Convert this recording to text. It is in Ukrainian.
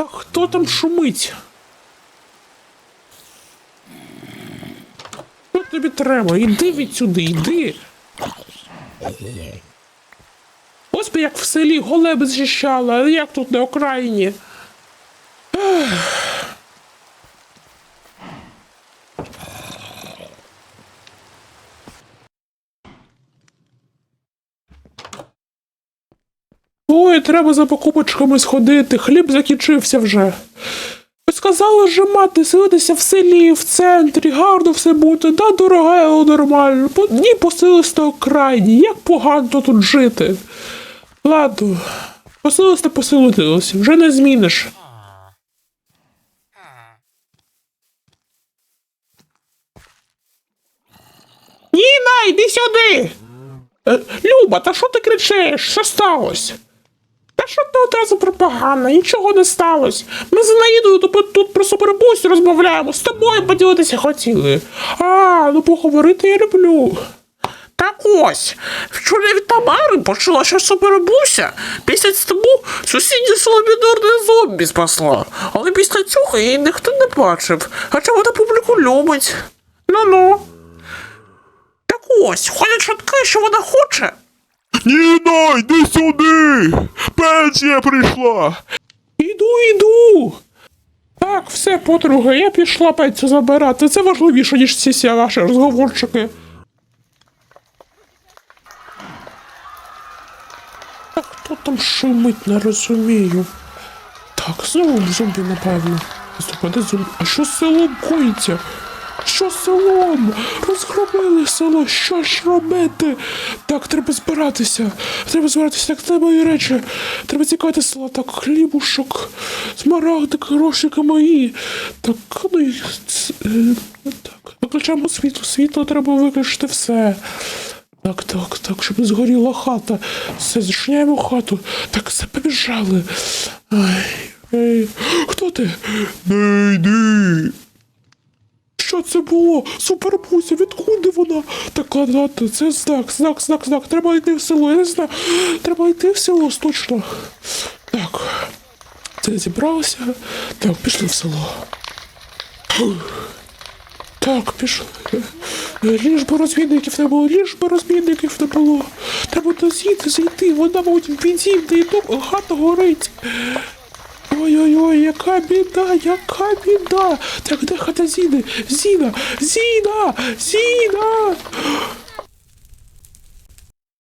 А хто там шумить? Що тобі треба? Іди відсюди, іди. Ось би як в селі голеби зчищали, а як тут на окраїні. Ой, треба за покупочками сходити, хліб закінчився вже. Ви сказали же мати селитися в селі, в центрі, гарно все бути, да, дороге, але нормально. Ні, поселилися на окраїні, як погано тут жити. Ладно, поселилися та поселилися, вже не зміниш. Ніна, йди сюди! Е, Люба, та що ти кричиш? Що сталося? Що ти одразу пропаганда? Нічого не сталося. Ми з Наїдою тут, про супербусь розмовляємо, з тобою поділитися хотіли. А, ну поговорити я люблю. Так ось, вчора від Тамари почула, що супербуся місяць тому сусіднє село бідорне зомбі спасла. Але після цього її ніхто не бачив, хоча вона публіку любить. Ну-ну. Так ось, ходять чутки, що вона хоче. Ніна, йди сюди! Пенсія прийшла! Іду, іду. Так, все, подруга, я пішла пецю забирати. Це важливіше, ніж ці всі ваші розговорчики. Так, хто там шумить, не розумію. Так, знову зомбі, напевно. Стоп, зомбі? А що з селом коїться? Що з селом? Розгромили село, що ж робити? Так, треба збиратися. Треба збиратися, так, це мої речі. Треба тікати з села. Так, хлібушок, смарагди, грошики мої. Так, ну і е, так. Виключаємо світло. Світло треба виключити все. Так, так, так, щоб не згоріла хата. Все, зачиняємо хату. Так, все побіжали. Ай, ей. Хто ти? Не йди! Що це було? Супербуся, відкуди вона? Так, ладно, ладно, це знак, знак, знак, знак. Треба йти в село, я не знаю. Треба йти в село, точно. Так. Це зібралося. Так, пішли в село. Так, пішли. Ліж би розвідників не було, ліж би розвідників не було. Треба до зійти зайти, вона, мабуть, в бензин, і тут хата горить. Ой-ой-ой, яка біда, яка біда. Так, де хата Зіни? Зіна, Зіна, Зіна.